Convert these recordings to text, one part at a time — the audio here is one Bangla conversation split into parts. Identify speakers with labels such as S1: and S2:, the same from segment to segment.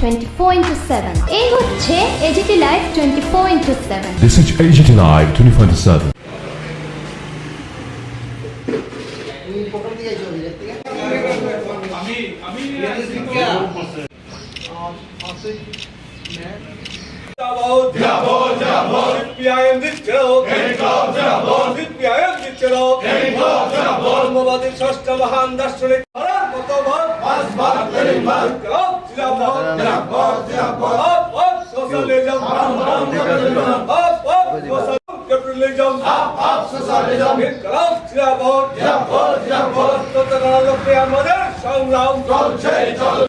S1: টোয়েন্টি ফোর ইন্টু সেভেন এই হচ্ছে AGT live twenty four into seven
S2: This is AGT Live 24 7.
S3: Bravo, bravo, Dilabba, dilabba, dilabba. Hop hop sosyalleşeceğim. Ham ham köprüleyeceğim. Hop hop sosyal köprüleyeceğim. Hop hop sosyalleşeceğim. İnkılap, dilabba, dilabba, dilabba. Tutakanlık beyanmadı. Şanlam. Çol şey çol.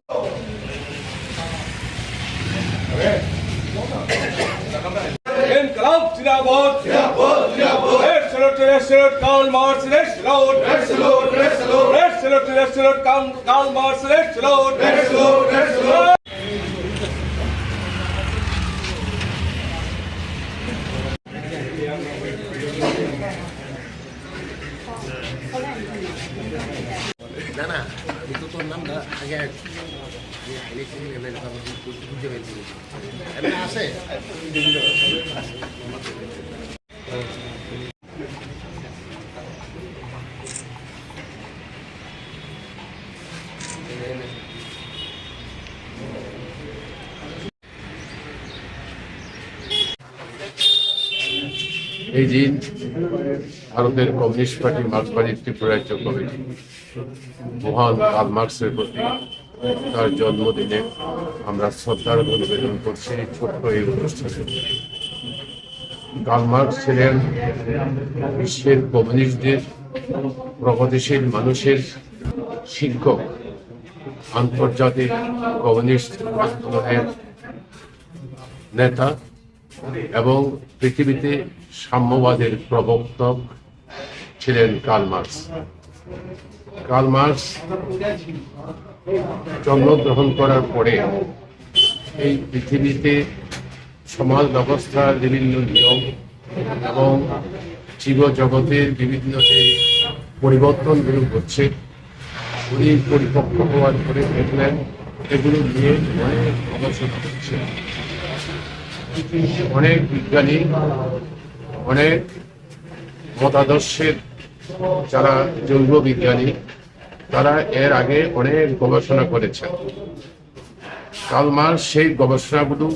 S3: İnkılap, dilabba, dilabba, dilabba. Her sırıt, her sırıt, Karl Marx, her sırıt. Her sırıt,
S4: her sırıt. Her sırıt, her sırıt, Karl Marx, her sırıt. Her sırıt. আছে
S5: এই দিন ভারতের কমিউনিস্ট পার্টি মার্ক্সবাদী ত্রিপুরাজ্য কমিটি মহান কাল মার্ক্সের প্রতি তার জন্মদিনে আমরা শ্রদ্ধার নিবেদন করছি ছোট্ট এই অনুষ্ঠানে। কাল মার্ক্স ছিলেন বিশ্বের কমিউনিস্টদের প্রগতিশীল মানুষের শিক্ষক, আন্তর্জাতিক কমিউনিস্ট আন্দোলনের নেতা এবং পৃথিবীতে সাম্যবাদের প্রবর্তক ছিলেন কার্ল মার্কস কার্ল মার্কস জন্মগ্রহণ করার পরে এই পৃথিবীতে সমাজ ব্যবস্থার বিভিন্ন নিয়ম এবং জীবজগতের বিভিন্ন যে পরিবর্তনগুলো হচ্ছে উনি পরিপক্ক হওয়ার পরে দেখলেন এগুলো নিয়ে অনেক গবেষণা হচ্ছে। অনেক বিজ্ঞানী, অনেক মতাদর্শের যারা জৈব বিজ্ঞানী, তারা এর আগে অনেক গবেষণা করেছেন। কালমার সেই গবেষণাগুলো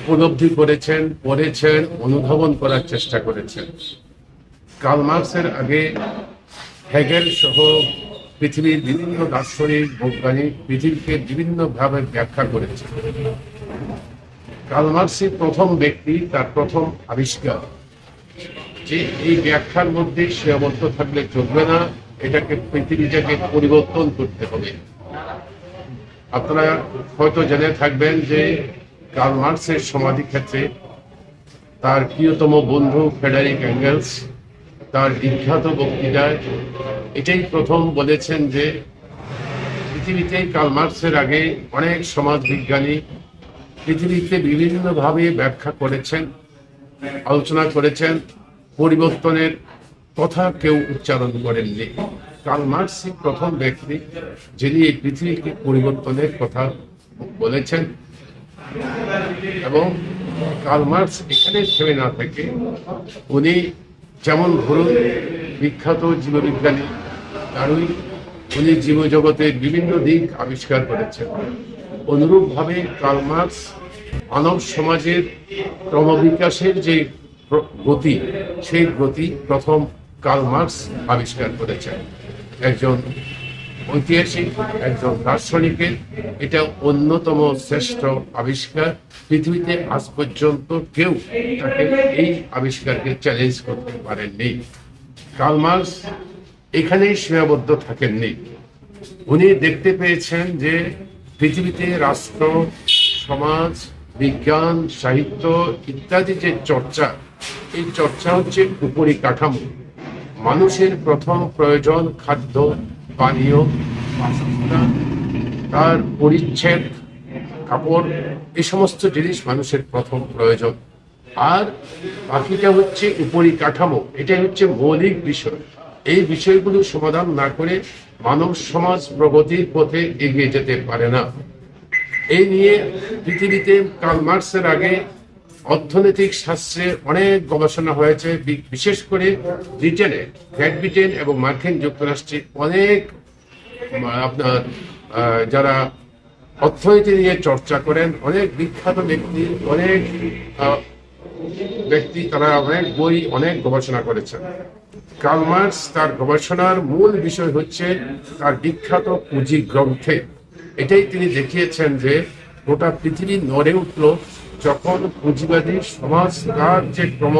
S5: উপলব্ধি করেছেন, পড়েছেন, অনুধাবন করার চেষ্টা করেছেন। কালমার্কসের আগে হেগেল সহ পৃথিবীর বিভিন্ন দার্শনিক, বৈজ্ঞানিক পৃথিবীকে বিভিন্নভাবে ব্যাখ্যা করেছেন। কালমার্সি প্রথম ব্যক্তি, তার প্রথম আবিষ্কার। যে এই ব্যাখ্যার মধ্যে সীমাবদ্ধ থাকলে চলবে না, এটাকে পৃথিবীটাকে পরিবর্তন করতে হবে। আপনারা হয়তো জেনে থাকবেন যে কার্ল মার্কসের সমাধি ক্ষেত্রে তার প্রিয়তম বন্ধু ফেডারিক অ্যাঙ্গেলস তার বিখ্যাত বক্তৃতায় এটাই প্রথম বলেছেন যে পৃথিবীতে কার্ল মার্কসের আগে অনেক সমাজ বিজ্ঞানী পৃথিবীতে বিভিন্নভাবে ব্যাখ্যা করেছেন, আলোচনা করেছেন। পরিবর্তনের কথা কেউ উচ্চারণ করেননি। কার্ল মার্কসই প্রথম ব্যক্তি যিনি এই পৃথিবীকে পরিবর্তনের কথা বলেছেন। এবং কার্ল মার্কস এখানে থেমে না থেকে উনি যেমন ধরুন বিখ্যাত জীববিজ্ঞানী, তারই উনি জীবজগতের বিভিন্ন দিক আবিষ্কার করেছেন। অনুরূপভাবে কার্ল মার্কস মানব সমাজের ক্রমবিকাশের যে গতি, সেই গতি প্রথম কার্ল মার্কস আবিষ্কার করেছেন। একজন ঐতিহাসিক, একজন দার্শনিকের এটা অন্যতম শ্রেষ্ঠ আবিষ্কার। পৃথিবীতে আজ পর্যন্ত কেউ তাকে এই আবিষ্কারকে চ্যালেঞ্জ করতে পারেননি। কার্ল মার্কস এখানেই সীমাবদ্ধ থাকেননি। উনি দেখতে পেয়েছেন যে পৃথিবীতে রাষ্ট্র, সমাজ, বিজ্ঞান, সাহিত্য ইত্যাদি যে চর্চা এই চর্চা হচ্ছে উপরি কাঠামো মানুষের প্রথম প্রয়োজন খাদ্য, পানীয়, বাসস্থান, তার পরিচ্ছেদ, কাপড়, এ সমস্ত জিনিস মানুষের প্রথম প্রয়োজন। আর বাকিটা হচ্ছে উপরি কাঠামো এটাই হচ্ছে মৌলিক বিষয়। এই বিষয়গুলো সমাধান না করে মানব সমাজ প্রগতির পথে এগিয়ে যেতে পারে না। এই নিয়ে পৃথিবীতে মার্কসের আগে অর্থনৈতিক শাস্ত্রে অনেক গবেষণা হয়েছে বিশেষ করে ব্রিটেনে, গ্রেট ব্রিটেন এবং মার্কিন যুক্তরাষ্ট্রে অনেক আপনার যারা অর্থনীতি নিয়ে চর্চা করেন, অনেক বিখ্যাত ব্যক্তি, অনেক ব্যক্তি, তারা অনেক বই, অনেক গবেষণা করেছেন। কার্ল মার্কস তার গবেষণার মূল বিষয় হচ্ছে তার বিখ্যাত পুঁজি গ্রন্থে। এটাই তিনি দেখিয়েছেন যে গোটা পৃথিবী নড়ে উঠল যখন পুঁজিবাদী সমাজ তার যে ক্রম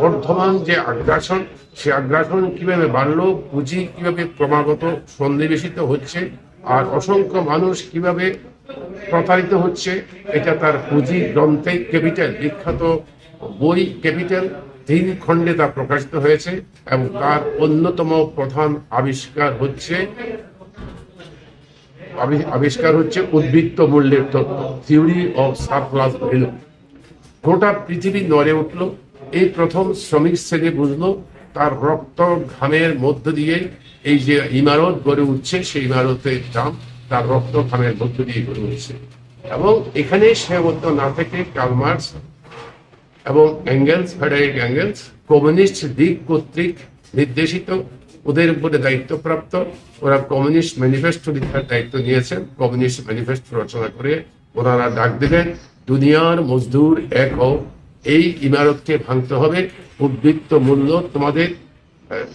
S5: বর্ধমান যে আগ্রাসন, সে আগ্রাসন কীভাবে বাড়লো, পুঁজি কীভাবে ক্রমাগত সন্নিবেশিত হচ্ছে, আর অসংখ্য মানুষ কীভাবে প্রতারিত হচ্ছে, এটা তার পুঁজি গ্রন্থে ক্যাপিটাল, বিখ্যাত বই ক্যাপিটাল তিন খণ্ডে তা প্রকাশিত হয়েছে এবং তার অন্যতম প্রধান আবিষ্কার হচ্ছে আবিষ্কার হচ্ছে উদ্বৃত্ত মূল্যের তত্ত্ব থিওরি অফ সারপ্লাস ভ্যালু গোটা পৃথিবী নড়ে উঠল। এই প্রথম শ্রমিক শ্রেণি বুঝলো, তার রক্ত ঘামের মধ্য দিয়ে এই যে ইমারত গড়ে উঠছে, সেই ইমারতের দাম তার রক্ত ঘামের মধ্য দিয়ে গড়ে উঠছে। এবং এখানে সীমাবদ্ধ না থেকে কালমার্স এবং অ্যাঙ্গেলস ফেডারিক অ্যাঙ্গেলস কমিউনিস্ট দিক কর্তৃক নির্দেশিত ওদের উপরে দায়িত্বপ্রাপ্ত, ওরা কমিউনিস্ট ম্যানিফেস্টো লিখার দায়িত্ব নিয়েছেন, কমিউনিস্ট ম্যানিফেস্টো রচনা করে ওনারা ডাক দিলেন, দুনিয়ার মজদুর এক হও, এই ইমারতকে ভাঙতে হবে, উদ্বৃত্ত মূল্য তোমাদের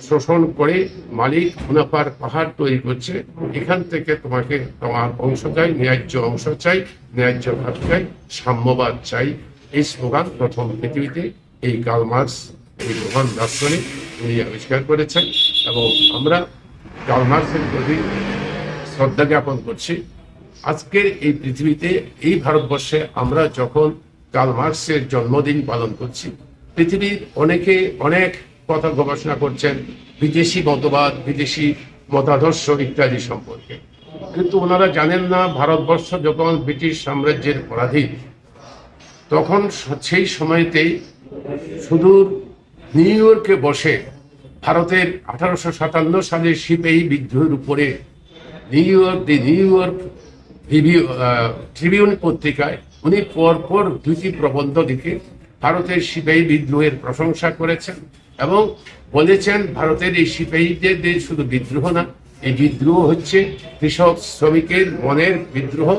S5: শোষণ করে মালিক মুনাফার পাহাড় তৈরি করছে, এখান থেকে তোমাকে তোমার অংশ চাই, ন্যায্য অংশ চাই, ন্যায্য ভাব চাই, সাম্যবাদ চাই। এই স্লোগান প্রথম পৃথিবীতে, এই কার্ল মার্কস এই মহান দার্শনিক উনি আবিষ্কার করেছেন এবং আমরা কার্ল মার্কসের প্রতি শ্রদ্ধা জ্ঞাপন করছি। আজকের এই পৃথিবীতে, এই ভারতবর্ষে আমরা যখন কার্ল মার্কসের জন্মদিন পালন করছি, পৃথিবীর অনেকে অনেক কথা গবেষণা করছেন, বিদেশি মতবাদ, বিদেশি মতাদর্শ ইত্যাদি সম্পর্কে। কিন্তু ওনারা জানেন না, ভারতবর্ষ যখন ব্রিটিশ সাম্রাজ্যের পরাধীন, তখন সেই সময়তেই সুদূর নিউ ইয়র্কে বসে ভারতের আঠারোশো সাতান্ন সালে সিপেই বিদ্রোহের উপরে New York, the New York Tribune পত্রিকায় উনি পরপর দুটি প্রবন্ধ লিখে ভারতের সিপাহী বিদ্রোহের প্রশংসা করেছেন এবং বলেছেন, ভারতের এই সিপাহীদের শুধু বিদ্রোহ না, এই বিদ্রোহ হচ্ছে কৃষক শ্রমিকের মনের বিদ্রোহ।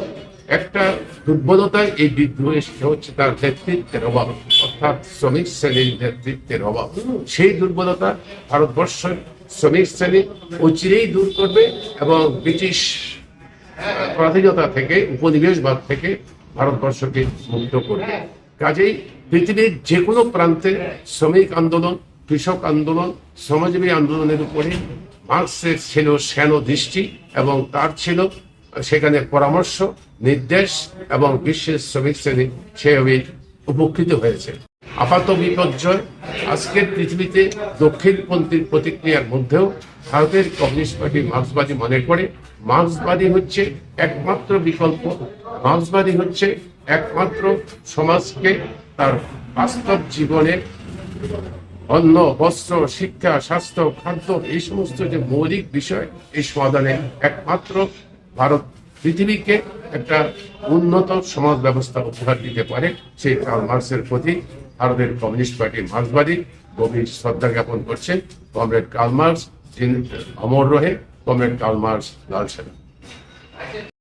S5: একটা দুর্বলতায় এই বিদ্রোহে সেটা হচ্ছে তার নেতৃত্বের অভাব। অর্থাৎ শ্রমিক শ্রেণির নেতৃত্বের অভাব। সেই দুর্বলতা ভারতবর্ষের শ্রমিক শ্রেণি অচিরেই দূর করবে এবং ব্রিটিশ পরাধীনতা থেকে, উপনিবেশবাদ থেকে ভারতবর্ষকে মুক্ত করবে। কাজেই পৃথিবীর যে কোনো প্রান্তে শ্রমিক আন্দোলন, কৃষক আন্দোলন, শ্রমজীবী আন্দোলনের উপরে মার্কসের ছিল শ্যানো দৃষ্টি এবং তার ছিল সেখানে পরামর্শ, নির্দেশ এবং বিশ্বের শ্রমিক শ্রেণি সেভাবে উপকৃত হয়েছে। আপাত বিপর্যয় আজকের পৃথিবীতে দক্ষিণপন্থীর প্রতিক্রিয়ার মধ্যেও ভারতের কমিউনিস্ট পার্টি মার্ক্সবাদী মনে করে। মার্ক্সবাদী হচ্ছে একমাত্র বিকল্প। মার্ক্সবাদী হচ্ছে একমাত্র সমাজকে তার বাস্তব জীবনে অন্ন, বস্ত্র, শিক্ষা, স্বাস্থ্য, খাদ্য, এই সমস্ত যে মৌলিক বিষয়, এই সমাধানে একমাত্র ভারত পৃথিবীকে একটা উন্নত সমাজ ব্যবস্থা উপহার দিতে পারে, সেই কার্ল মার্কসের প্রতি ভারতের কমিউনিস্ট পার্টি মার্ক্সবাদী গভীর শ্রদ্ধা জ্ঞাপন করছে কমরেড কার্ল মার্কস অমর রহে কমরেড কার্ল মার্কস লাল সেনা।